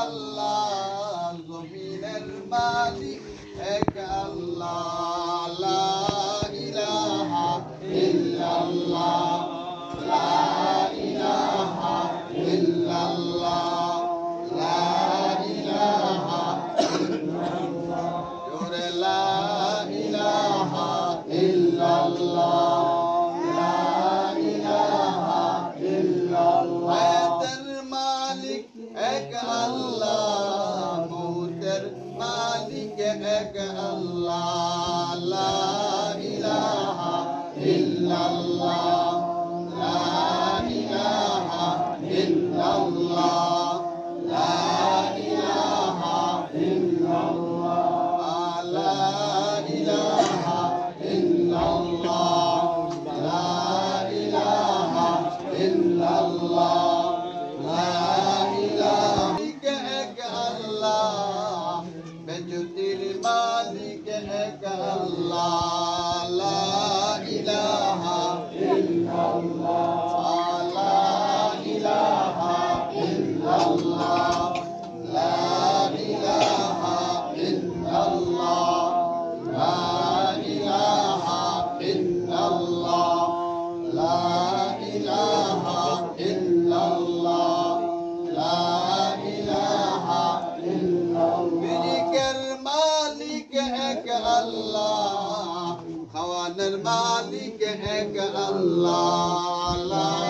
Allah, Zomin el Mali. মালিক এক আল্লাহ মৌতের মালিক এক আল্লাহ। লা ইলাহা ইল্লাল্লাহ। লা ইলাহা ইল্লাল্লাহ। আল্লাহ আল্লাহ খাওয়ানোর মালিক এক আল্লাহ।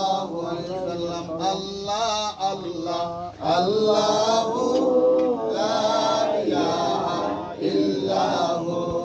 সাল্লাল্লাহু আলাইহি আল্লাহ আল্লাহু